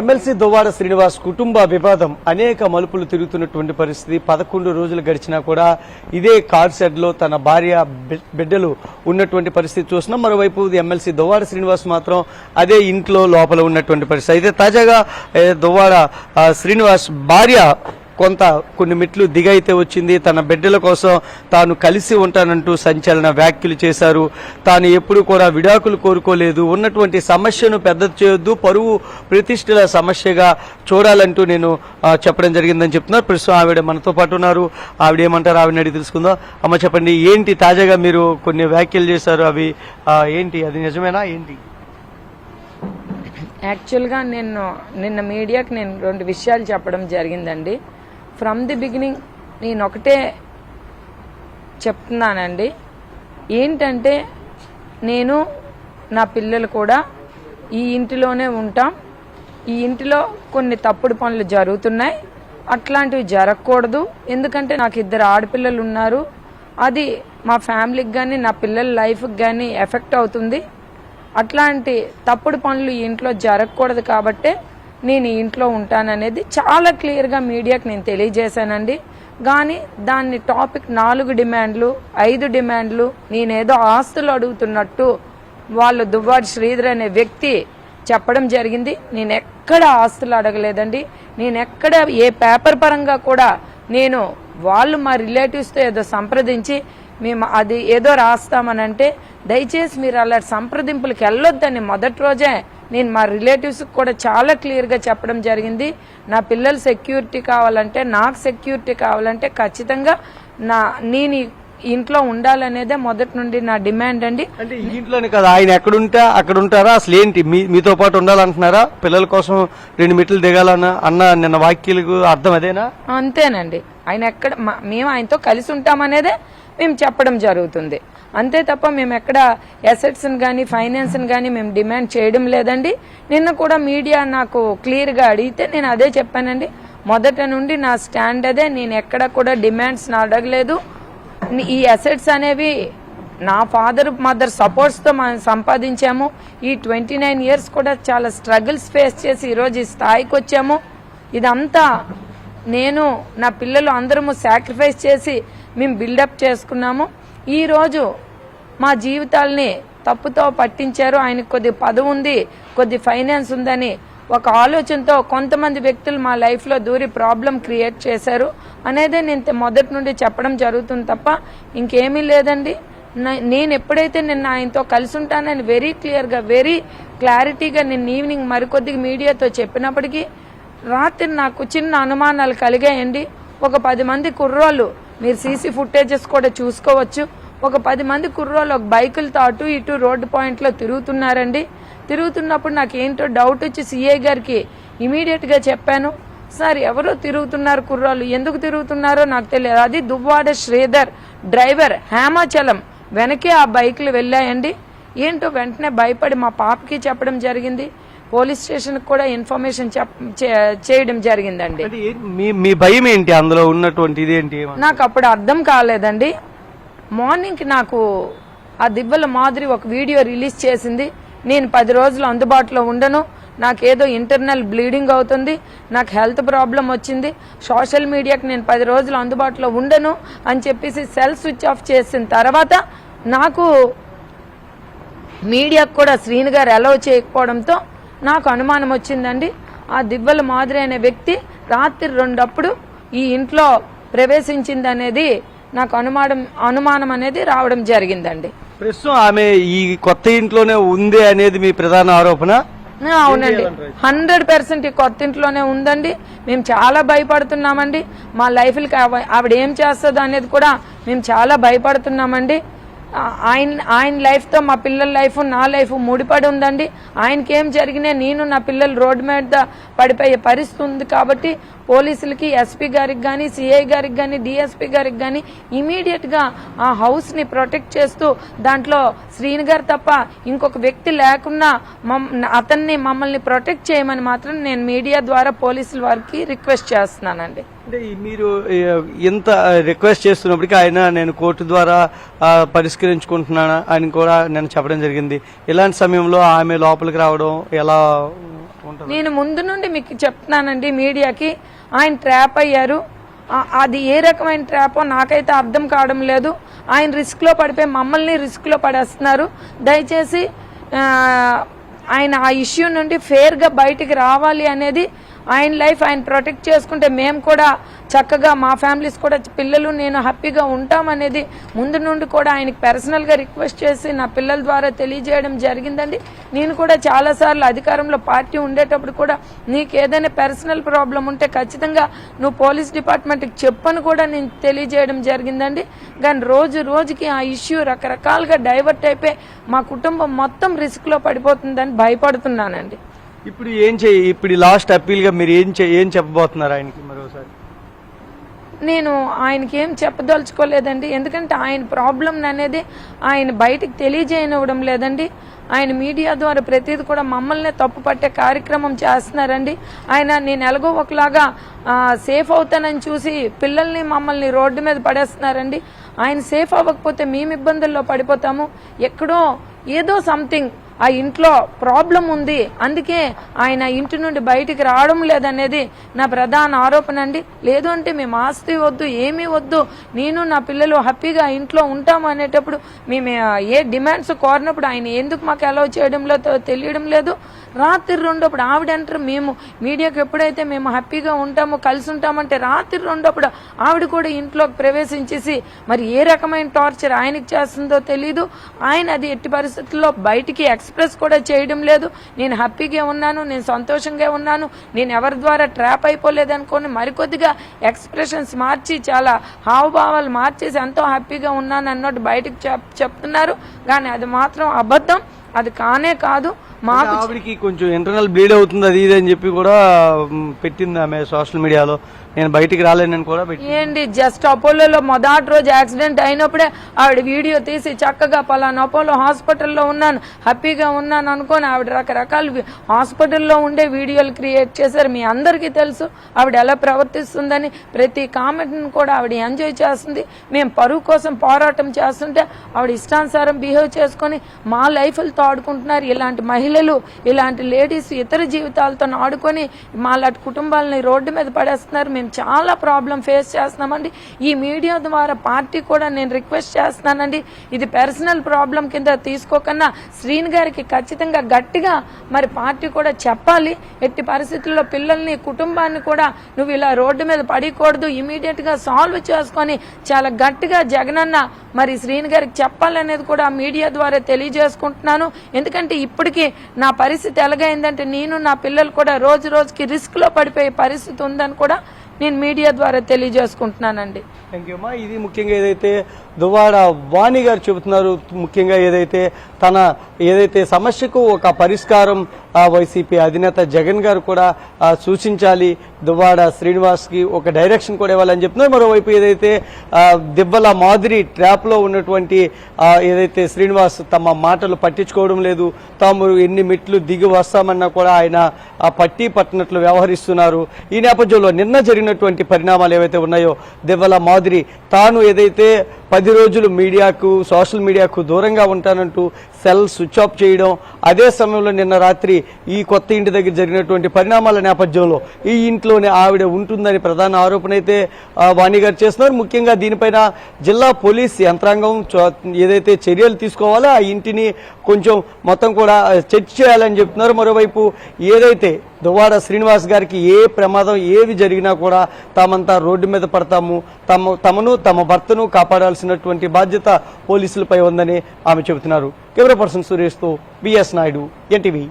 MLC Duvvada Srinivas కుటుంబ వివాదం అనేక మలుపులు తిరుగుతున్నటువంటి పరిస్థితి. పదకొండు రోజులు గడిచినా కూడా ఇదే కార్ షెడ్లో తన భార్య బిడ్డలు ఉన్నటువంటి పరిస్థితి చూస్తున్నాం. మరోవైపు ఎమ్మెల్సీ దువ్వాడ శ్రీనివాస్ మాత్రం అదే ఇంట్లో లోపల ఉన్నటువంటి పరిస్థితి. అయితే తాజాగా దువ్వాడ శ్రీనివాస్ భార్య కొంత కొన్ని మెట్లు దిగైతే వచ్చింది. తన బిడ్డల కోసం తాను కలిసి ఉంటానంటూ సంచలన వ్యాఖ్యలు చేశారు. తాను ఎప్పుడు కూడా విడాకులు కోరుకోలేదు. ఉన్నటువంటి సమస్యను పెద్ద చేయొద్దు. పరువు ప్రతిష్టల సమస్యగా చూడాలంటూ నేను చెప్పడం జరిగిందని చెప్తున్నారు. ప్రస్తుతం ఆవిడ మనతో పాటు ఉన్నారు. ఆవిడ ఏమంటారు ఆవిడని అడిగి తెలుసుకుందాం. అమ్మ చెప్పండి ఏంటి తాజాగా మీరు కొన్ని వ్యాఖ్యలు చేశారు? అవి ఏంటి? అది నిజమేనా? ఏంటి? యాక్చువల్గా నేను నిన్న మీడియాకి నేను రెండు విషయాలు చెప్పడం జరిగిందండి. ఫ్రమ్ ది బిగినింగ్ నేను ఒకటే చెప్తున్నానండి. ఏంటంటే నేను నా పిల్లలు కూడా ఈ ఇంటిలోనే ఉంటాం. ఈ ఇంటిలో కొన్ని తప్పుడు పనులు జరుగుతున్నాయి. అట్లాంటివి జరగకూడదు. ఎందుకంటే నాకు ఇద్దరు ఆడపిల్లలు ఉన్నారు. అది మా ఫ్యామిలీకి కానీ నా పిల్లల లైఫ్కి కానీ ఎఫెక్ట్ అవుతుంది. అట్లాంటి తప్పుడు పనులు ఇంట్లో జరగకూడదు కాబట్టే నేను ఇంట్లో ఉంటాననేది చాలా క్లియర్గా మీడియాకి నేను తెలియజేశానండి. కానీ దాన్ని టాపిక్ నాలుగు డిమాండ్లు ఐదు డిమాండ్లు నేనేదో ఆస్తులు అడుగుతున్నట్టు వాళ్ళు దువ్వాడి శ్రీధర్ అనే వ్యక్తి చెప్పడం జరిగింది. నేను ఎక్కడ ఆస్తులు అడగలేదండి. నేను ఎక్కడ ఏ పేపర్ పరంగా కూడా నేను వాళ్ళు మా రిలేటివ్స్తో ఏదో సంప్రదించి మేము అది ఏదో రాస్తామనంటే దయచేసి మీరు అలాంటి సంప్రదింపులకు వెళ్ళొద్దని మొదటి రోజే నేను మా రిలేటివ్స్ కూడా చాలా క్లియర్గా చెప్పడం జరిగింది. నా పిల్లల సెక్యూరిటీ కావాలంటే నాకు సెక్యూరిటీ కావాలంటే ఖచ్చితంగా నా నేను ఇంట్లో ఉండాలనేదే మొదటి నుండి నా డిమాండ్ అండి. అంటే ఇంట్లోనే కదా ఆయన ఎక్కడుంటే అక్కడ ఉంటారా అసలు ఏంటి? మీ మీతో పాటు ఉండాలంటున్నారా? పిల్లల కోసం రెండు మెట్లు దిగాలన్న అన్న నిన్న వాక్యాలకు అర్థం అదేనా? అంతేనండి. ఆయన ఎక్కడ మేము ఆయనతో కలిసి ఉంటామనేదే మేము చెప్పడం జరుగుతుంది. అంతే తప్ప మేము ఎక్కడ అసెట్స్ని కానీ ఫైనాన్స్ని కానీ మేము డిమాండ్ చేయడం లేదండి. నిన్న కూడా మీడియా నాకు క్లియర్గా అడిగితే నేను అదే చెప్పానండి. మొదట నుండి నా స్టాండ్ అదే. నేను ఎక్కడ కూడా డిమాండ్స్ అడగలేదు. ఈ అసెట్స్ అనేవి నా ఫాదర్ మదర్ సపోర్ట్స్తో మనం సంపాదించాము. ఈ ట్వంటీ నైన్ ఇయర్స్ కూడా చాలా స్ట్రగుల్స్ ఫేస్ చేసి ఈరోజు ఈ స్థాయికి వచ్చాము. ఇదంతా నేను నా పిల్లలు అందరము సాక్రిఫైస్ చేసి మేము బిల్డప్ చేసుకున్నాము. ఈరోజు మా జీవితాల్ని తప్పుతో పట్టించారు. ఆయనకు కొద్ది పదవి ఉంది కొద్ది ఫైనాన్స్ ఉందని ఒక ఆలోచనతో కొంతమంది వ్యక్తులు మా లైఫ్లో దూరి ప్రాబ్లం క్రియేట్ చేశారు. అనేదే నేను మొదటి నుండి చెప్పడం జరుగుతుంది తప్ప ఇంకేమీ లేదండి. నేను ఎప్పుడైతే నిన్న ఆయనతో కలిసి ఉంటానని వెరీ క్లియర్గా వెరీ క్లారిటీగా నిన్న ఈవినింగ్ మరికొద్దిగా మీడియాతో చెప్పినప్పటికీ రాత్రి నాకు చిన్న అనుమానాలు కలిగాయండి. ఒక పది మంది కుర్రోళ్ళు మీరు సీసీ ఫుటేజెస్ కూడా చూసుకోవచ్చు. ఒక పది మంది కుర్రోళ్ళు ఒక బైకులతో అటు ఇటు రోడ్డు పాయింట్లో తిరుగుతున్నారండి. తిరుగుతున్నప్పుడు నాకు ఏంటో డౌట్ వచ్చి సీఏ గారికి ఇమీడియట్గా చెప్పాను. సార్ ఎవరో తిరుగుతున్నారు కుర్రాళ్ళు ఎందుకు తిరుగుతున్నారో నాకు తెలియదు. అది దువ్వాడ శ్రీధర్ డ్రైవర్ హేమాచలం వెనకే ఆ బైకులు వెళ్ళాయండి. ఏంటో వెంటనే భయపడి మా పాపకి చెప్పడం జరిగింది. పోలీస్ స్టేషన్కి కూడా ఇన్ఫర్మేషన్ చేయడం జరిగిందండి. మీ భయం ఏంటి? అందులో ఉన్నటువంటి ఇదేంటి? నాకు అప్పుడు అర్థం కాలేదండి. మార్నింగ్కి నాకు ఆ దిబ్బల మాదిరి ఒక వీడియో రిలీజ్ చేసింది. నేను పది రోజులు అందుబాటులో ఉండను. నాకేదో ఇంటర్నల్ బ్లీడింగ్ అవుతుంది. నాకు హెల్త్ ప్రాబ్లం వచ్చింది. సోషల్ మీడియాకి నేను పది రోజులు అందుబాటులో ఉండను అని చెప్పేసి సెల్ స్విచ్ ఆఫ్ చేసిన తర్వాత నాకు మీడియాకు కూడా శ్రీను గారు అలౌ చేయకపోవడంతో నాకు అనుమానం వచ్చిందండి. ఆ దివ్వల మాదిరి అనే వ్యక్తి రాత్రి రెండప్పుడు ఈ ఇంట్లో ప్రవేశించింది అనేది నాకు అనుమానం అనుమానం అనేది రావడం జరిగిందండి. ప్రస్తుతం ఆమె ఈ కొత్త ఇంట్లోనే ఉంది అనేది మీ ప్రధాన ఆరోపణ? అవునండి. హండ్రెడ్ పర్సెంట్ ఈ కొత్త ఇంట్లోనే ఉందండి. మేము చాలా భయపడుతున్నామండి. మా లైఫ్కి ఆవ- ఆవిడ ఏం చేస్తుందో అనేది కూడా మేము చాలా భయపడుతున్నామండి. ఆయన ఆయన లైఫ్తో మా పిల్లల లైఫ్ నా లైఫ్ ముడిపడి ఉందండి. ఆయనకి ఏం జరిగినా నేను నా పిల్లలు రోడ్డు మీద పడిపోయే పరిస్థితి ఉంది కాబట్టి పోలీసులకి ఎస్పీ గారికి కానీ సిఐ గారికి కానీ డిఎస్పీ గారికి కానీ ఇమీడియట్గా ఆ హౌస్ని ప్రొటెక్ట్ చేస్తూ దాంట్లో శ్రీని గారు తప్ప ఇంకొక వ్యక్తి లేకున్నా మమ్ అతన్ని మమ్మల్ని ప్రొటెక్ట్ చేయమని మాత్రం నేను మీడియా ద్వారా పోలీసుల వారికి రిక్వెస్ట్ చేస్తున్నానండి. అంటే మీరు ఇంత రిక్వెస్ట్ చేస్తున్నప్పటికీ ఆయన నేను కోర్టు ద్వారా పరిష్కరించుకుంటున్నాను అని కూడా నేను చెప్పడం జరిగింది. ఇలాంటి సమయంలో ఆమె లోపలికి రావడం ఎలా ఉంటుంది? నేను ముందు నుండి మీకు చెప్తున్నానండి మీడియాకి. ఆయన ట్రాప్ అయ్యారు. అది ఏ రకమైన ట్రాపో నాకైతే అర్థం కావడం లేదు. ఆయన రిస్క్లో పడిపోయి మమ్మల్ని రిస్క్లో పడేస్తున్నారు. దయచేసి ఆయన ఆ ఇష్యూ నుండి ఫేర్గా బయటికి రావాలి అనేది ఆయన లైఫ్ ఆయన ప్రొటెక్ట్ చేసుకుంటే మేము కూడా చక్కగా మా ఫ్యామిలీస్ కూడా పిల్లలు నేను హ్యాపీగా ఉంటామనేది ముందు నుండి కూడా ఆయనకి పర్సనల్గా రిక్వెస్ట్ చేసి నా పిల్లల ద్వారా తెలియజేయడం జరిగిందండి. నేను కూడా చాలాసార్లు అధికారంలో పార్టీ ఉండేటప్పుడు కూడా నీకు ఏదైనా పర్సనల్ ప్రాబ్లం ఉంటే ఖచ్చితంగా నువ్వు పోలీస్ డిపార్ట్మెంట్కి చెప్పని కూడా నేను తెలియజేయడం జరిగిందండి. కానీ రోజు రోజుకి ఆ ఇష్యూ రకరకాలుగా డైవర్ట్ అయిపోయి మా కుటుంబం మొత్తం రిస్క్లో పడిపోతుందని భయపడుతున్నానండి. ఇప్పుడు ఏం చేయి? ఇప్పుడు లాస్ట్ అప్పీల్గా మీరు ఏం చే- ఏం చెప్పబోతున్నారు ఆయనకి మరోసారి? నేను ఆయనకి ఏం చెప్పదలుచుకోలేదండి. ఎందుకంటే ఆయన ప్రాబ్లం అనేది ఆయన బయటికి తెలియజేయనివ్వడం లేదండి. ఆయన మీడియా ద్వారా ప్రతిదీ కూడా మమ్మల్ని తప్పు పట్టే కార్యక్రమం చేస్తున్నారండి. ఆయన నేను ఎలాగో ఒకలాగా సేఫ్ అవుతానని చూసి పిల్లల్ని మమ్మల్ని రోడ్డు మీద పడేస్తున్నారండి. ఆయన సేఫ్ అవ్వకపోతే మేము ఇబ్బందుల్లో పడిపోతాము. ఎక్కడో ఏదో సంథింగ్ ఆ ఇంట్లో ప్రాబ్లం ఉంది. అందుకే ఆయన ఇంటి నుండి బయటికి రావడం లేదనేది నా ప్రధాన ఆరోపణ అండి. లేదు అంటే మేము ఆస్తి వద్దు ఏమీ వద్దు. నేను నా పిల్లలు హ్యాపీగా ఇంట్లో ఉంటాము అనేటప్పుడు మేము ఏ డిమాండ్స్ కోరినప్పుడు ఆయన ఎందుకు మాకు అలౌ చేయడంలో లేదో తెలియడం లేదు. రాత్రి రెండప్పుడు ఆవిడ అంటారు మేము మీడియాకి ఎప్పుడైతే మేము హ్యాపీగా ఉంటామో కలిసి ఉంటామంటే రాత్రి రెండప్పుడు ఆవిడ కూడా ఇంట్లోకి ప్రవేశించేసి మరి ఏ రకమైన టార్చర్ ఆయనకి చేస్తుందో తెలీదు. ఆయన అది ఎట్టి పరిస్థితుల్లో బయటికి ఎక్స్ప్రెస్ కూడా చేయడం లేదు. నేను హ్యాపీగా ఉన్నాను నేను సంతోషంగా ఉన్నాను నేను ఎవరి ద్వారా ట్రాప్ అయిపోలేదు అనుకోని మరికొద్దిగా ఎక్స్ప్రెషన్స్ మార్చి చాలా హావభావాలు మార్చేసి ఎంతో హ్యాపీగా ఉన్నాను అన్నట్టు బయటకు చెప్ చెప్తున్నారు. కానీ అది మాత్రం అబద్ధం. అది కానే కాదు. మాకు ఆవిడకి కొంచెం ఇంటర్నల్ బ్లీడ్ అవుతుంది అది ఇది అని చెప్పి కూడా పెట్టింది ఆమె సోషల్ మీడియాలో నేను బయటికి రాలేనని కూడా ఏంటి జస్ట్ అపోలోలో మొదటి రోజు యాక్సిడెంట్ అయినప్పుడే ఆవిడ వీడియో తీసి చక్కగా పలానా అపోలో హాస్పిటల్లో ఉన్నాను హ్యాపీగా ఉన్నాను అనుకోని ఆవిడ రకరకాల హాస్పిటల్లో ఉండే వీడియోలు క్రియేట్ చేశారు. మీ అందరికీ తెలుసు ఆవిడ ఎలా ప్రవర్తిస్తుందని. ప్రతి కామెంట్ని కూడా ఆవిడ ఎంజాయ్ చేస్తుంది. మేము పరువు కోసం పోరాటం చేస్తుంటే ఆవిడ ఇష్టానుసారం బిహేవ్ చేసుకొని మా లైఫ్లతో ఆడుకుంటున్నారు ఇలాంటి మహిళలు ఇలాంటి లేడీస్ ఇతర జీవితాలతో ఆడుకొని మా లాంటి కుటుంబాలని రోడ్డు మీద పడేస్తున్నారు. మేము చాలా ప్రాబ్లం ఫేస్ చేస్తున్నామండి. ఈ మీడియా ద్వారా పార్టీ కూడా నేను రిక్వెస్ట్ చేస్తున్నానండి. ఇది పర్సనల్ ప్రాబ్లం కింద తీసుకోకన్నా శ్రీని గారికి ఖచ్చితంగా గట్టిగా మరి పార్టీ కూడా చెప్పాలి. ఎట్టి పరిస్థితుల్లో పిల్లల్ని కుటుంబాన్ని కూడా నువ్వు ఇలా రోడ్డు మీద పడకూడదు. ఇమీడియట్గా సాల్వ్ చేసుకొని చాలా గట్టిగా జగనన్న మరి శ్రీని గారికి చెప్పాలనేది కూడా మీడియా ద్వారా తెలియజేసుకుంటున్నాను. ఎందుకంటే ఇప్పటికీ నా పరిస్థితి ఎలాగైందంటే నేను నా పిల్లలు కూడా రోజు రోజుకి రిస్క్లో పడిపోయే పరిస్థితి ఉందని కూడా నేను మీడియా ద్వారా తెలియజేసుకుంటున్నానండి. థ్యాంక్ యూ అమ్మా ఇది ముఖ్యంగా ఏదైతే దువ్వాడ వాణి గారు చెబుతున్నారు. ముఖ్యంగా ఏదైతే తన ఏదైతే సమస్యకు ఒక పరిష్కారం వైసీపీ అధినేత జగన్ గారు కూడా సూచించాలి. దువ్వాడ శ్రీనివాస్కి ఒక డైరెక్షన్ కూడా ఇవ్వాలని చెప్తున్నారు. మరోవైపు ఏదైతే దిబ్బల మాదిరి ట్రాప్లో ఉన్నటువంటి ఏదైతే శ్రీనివాస్ తమ మాటలు పట్టించుకోవడం లేదు. తాము ఎన్ని మెట్లు దిగి వస్తామన్నా కూడా ఆయన పట్టి పట్టినట్లు వ్యవహరిస్తున్నారు. ఈ నేపథ్యంలో నిన్న జరిగినటువంటి పరిణామాలు ఏవైతే ఉన్నాయో దిబ్బల మాదిరి తాను ఏదైతే పది రోజులు మీడియాకు సోషల్ మీడియాకు దూరంగా ఉంటానంటూ సెల్ స్విచ్ ఆఫ్ చేయడం అదే సమయంలో నిన్న రాత్రి ఈ కొత్త ఇంటి దగ్గర జరిగినటువంటి పరిణామాల నేపథ్యంలో ఈ ఇంట్లోనే ఆవిడ ఉంటుందని ప్రధాన ఆరోపణ అయితే వాణి గారు చేస్తున్నారు. ముఖ్యంగా దీనిపైన జిల్లా పోలీస్ యంత్రాంగం చో- ఏదైతే చర్యలు తీసుకోవాలో ఆ ఇంటిని కొంచెం మొత్తం కూడా చెక్ చేయాలని చెప్తున్నారు. మరోవైపు ఏదైతే దువ్వాడ శ్రీనివాస్ గారికి ఏ ప్రమాదం ఏవి జరిగినా కూడా తామంతా రోడ్డు మీద పడతాము. తమ తమను తమ భర్తను కాపాడాల్సినటువంటి బాధ్యత పోలీసులపై ఉందని ఆమె చెబుతున్నారు. కెమెరా పర్సన్ సురేష్తో బిఎస్ నాయుడు ఎన్టీవీ.